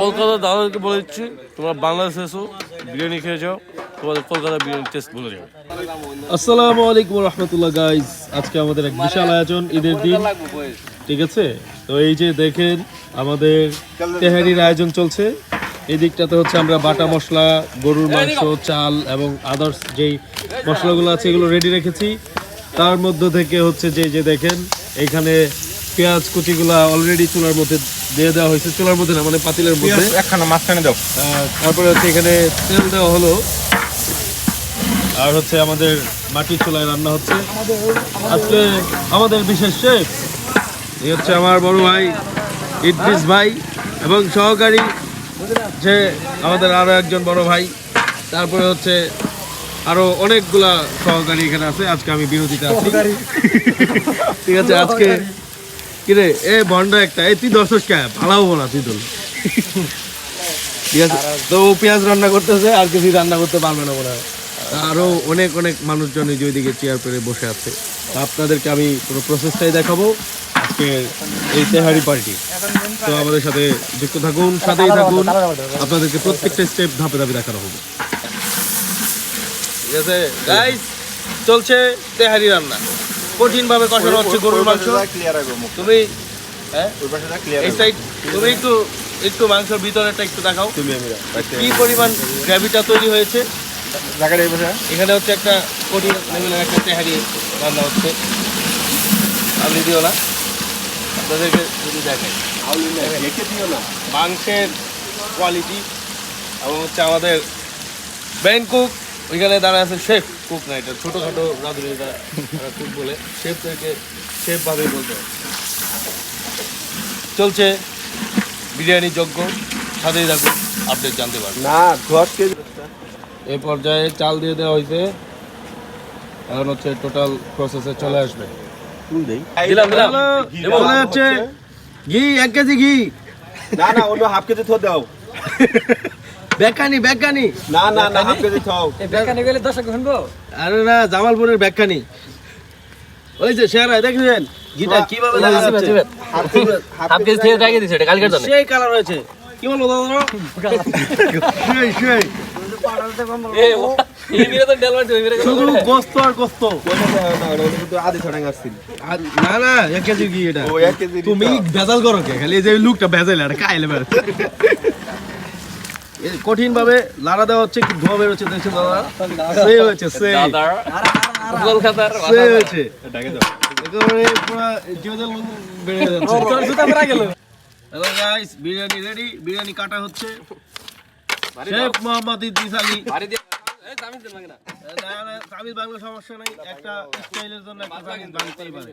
কলকাতা দাদাদেরকে বলে দিচ্ছি, তোমরা বাংলাদেশে এসো, বিরিয়ানি খেয়ে যাও, তোমাদের কলকাতা বিরিয়ানি টেস্ট ভুলে যাবে। আসসালামু আলাইকুম রহমতুল্লাহ গাইজ আজকে আমাদের এক বিশাল আয়োজন, ঈদের দিন, ঠিক আছে? তো এই যে দেখেন, আমাদের তেহারির আয়োজন চলছে। এই দিকটাতে হচ্ছে আমরা বাটা মশলা, গরুর মাংস, চাল এবং আদার্স যেই মশলাগুলো আছে, এগুলো রেডি রেখেছি। তার মধ্য থেকে হচ্ছে যে যে দেখেন, এখানে পেঁয়াজ কুচিগুলা অলরেডি চুলার মধ্যে দিয়ে দেওয়া হয়েছে। চুলার মধ্যে না মানে পাতিলের মধ্যে। একখানা মাঝখানে দাও। তারপরে হচ্ছে এখানে তেল দেওয়া হলো। আর হচ্ছে আমাদের মাটির চুলায় রান্না হচ্ছে। আজকে আমাদের বিশেষ শেফ এই হচ্ছে আমার বড় ভাই ইদ্রিস ভাই এবং সহকারী যে আমাদের আরও একজন বড় ভাই। তারপরে হচ্ছে আরও অনেকগুলা সহকারী এখানে আছে। আজকে আমি বিরতিতে আছি। ঠিক আছে আজকে কিরে এ বন্ড একটা এই তুই দর্শক কে? না তুই তো। ঠিক আছে। তো ও পেঁয়াজ রান্না করতেছে আর কিছু রান্না করতে পারবে না মনে হয়। আরও অনেক অনেক মানুষজন এই যে ওইদিকে চেয়ার পেরে বসে আছে। আপনাদেরকে আমি পুরো প্রসেসটাই দেখাবো। আজকে এই তেহারি পার্টি তো আমাদের সাথে যুক্ত থাকুন সাথেই থাকুন। আপনাদেরকে প্রত্যেকটা স্টেপ ধাপে ধাপে দেখানো হবে। ঠিক আছে গাইস চলছে তেহারি রান্না। কঠিন ভাবে কষানো হচ্ছে গরুর মাংস। ক্লিয়ার তুমি হ্যাঁ? এই সাইড তুমি একটু একটু মাংসের ভিতরেটা একটু দেখাও। তুমি কি পরিমাণ গ্র্যাভিটা তৈরি হয়েছে? এখানে হচ্ছে একটা কঠিন লেভেলের একটা তেহারি রান্না হচ্ছে। আপনি দিও না। আপনাদেরকে যদি দেখাই। মাংসের কোয়ালিটি এবং হচ্ছে আমাদের মেন কুক ওইখানে দাঁড়া আছে শেফ কুক না এটা ছোটোখাটো রাঁধুনি কুক বলে শেফ থেকে শেফ ভাবেই বলতে হয়। চলছে বিরিয়ানি যজ্ঞ সাথেই থাকুন আপডেট জানতে পারবেন। না দশ কেজি এই পর্যায়ে চাল দিয়ে দেওয়া হয়েছে। এখন হচ্ছে টোটাল প্রসেসে চলে আসবে। দিলাম দিলাম। চলে যাচ্ছে ঘি এক কেজি ঘি। না না অন্য হাফ কেজি থো দাও বেকানি বেকানি। না না না হাফ কেজি থাও। আরে না জামালপুরের বেকানি। ওই যে শেয়ারায় দেখেছেন? ঘিটা কীভাবে দেখা যাচ্ছে? হাফ কেজি থেকে দিছে এটা কালকের জন্য সেই কালার হয়েছে। কি বলব দাদা সেই সেই। শুধু গোস্ত আর গোস্ত। না না এক কেজি ঘি এটা? ও এক কেজি তুমি ভেজাল করো কে? খালি এই যে লুকটা ভেজাল আর খাইলে কঠিন ভাবে লাড়া দেওয়া হচ্ছে কি ধোয়া বেরোচ্ছে দেখছ দাদা? সেই হয়েছে সেই। কলকাতার সেই হয়েছে। একেবারে পুরো জিওজাল বেড়ে যাচ্ছে জুতা পরা গেল। Hello guys biryani ready biryani কাটা হচ্ছে। শেফ মোহাম্মদ ইদ্রিস আলী। দিয়ে এই আমি দিলাম না না, না, তামিল বাংলা সমস্যা নাই একটা স্টাইলের জন্য বাংলাতেই পারে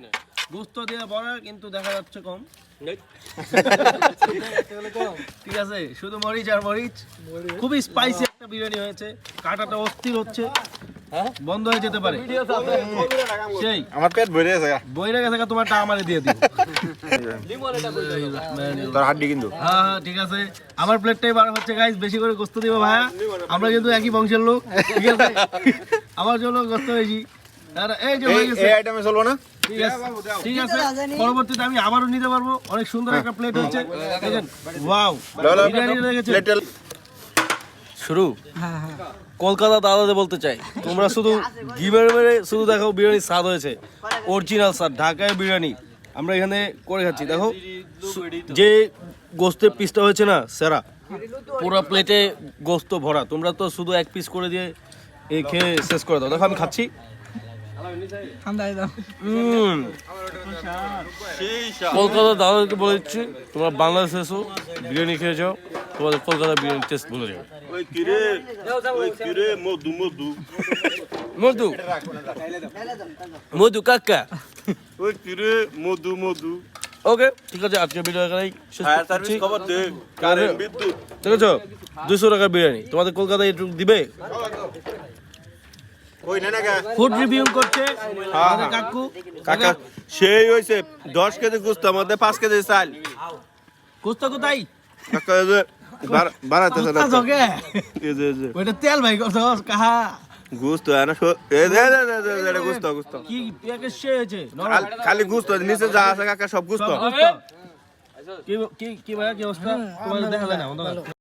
গুস্ত দিয়ে ভরা কিন্তু দেখা যাচ্ছে কম। ঠিক আছে শুধু মরিচ আর মরিচ। খুবই স্পাইসি একটা বিরিয়ানি হয়েছে কাটাটা অস্থির হচ্ছে। বন্ধ হয়ে যেতে পারে সেই আমার পেট ভরে আছে বইরে গেছে গা, তোমারটা আমারে দিয়ে দিও তোর হাড্ডি কিন্তু হ্যাঁ হ্যাঁ ঠিক আছে আমার প্লেটটাই বার হচ্ছে গাইস বেশি করে গোস্ত দিব ভাইয়া আমরা কিন্তু একই বংশের লোক ঠিক আছে আমার জন্য গোস্ত বেশি আর এই যে হয়ে গেছে এই আইটেমে চলবো না ঠিক আছে পরবর্তীতে আমি আবারও নিতে পারব অনেক সুন্দর একটা প্লেট হচ্ছে দেখেন ওয়াও শুরু? কলকাতা দাদাদের বলতে চাই। তোমরা শুধু ঘি মেরে শুধু দেখো বিরিয়ানির স্বাদ হয়েছে। অরিজিনাল স্বাদ ঢাকায় বিরিয়ানি। আমরা এখানে করে খাচ্ছি। দেখো যে গোস্তের পিসটা হয়েছে না সেরা। পুরো প্লেটে গোস্ত ভরা। তোমরা তো শুধু এক পিস করে দিয়ে এই খেয়ে শেষ করে দাও। দেখো আমি খাচ্ছি। কলকাতা দাদাদেরকে বলে দিচ্ছি তোমরা বাংলাদেশে এসো বিরিয়ানি খেয়ে যাও। তোমাদের কলকাতা বিরিয়ানি টেস্ট ভুলে যাবে। ওই কিরে ওই কিরে মধু মধু। মধু? মধু কাকা? ওই কিরে মধু মধু। ওকে ঠিক আছে আজকে ভিডিও এখানেই ফায়ার সার্ভিস খবর দে কারেন্ট বিদ্যুৎ। ঠিক আছে দুশো টাকার বিরিয়ানি। তোমাদের কলকাতায় একটু দিবে? ফুড রিভিউ করছে আমাদের কাকু। কাকা সেই হইছে দশ কেজি গুস্ত মধ্যে পাঁচ কেজি চাল। কুস্তা কোথায়? কাকা এই যে বাড়- বাড়াইতেছে না কুস্তা জগে। এই যে এই যে। ওইটা তেল ভাই কাহা। গুস্ত গুস্ত গুস্ত। কি পেঁয়াজের সে হয়েছে? খালি গুস্ত নিচে যা আছে কাকা সব গুস্ত। কি কি কি ভাইয়া কি অবস্থা? তোমার দেখা যায় না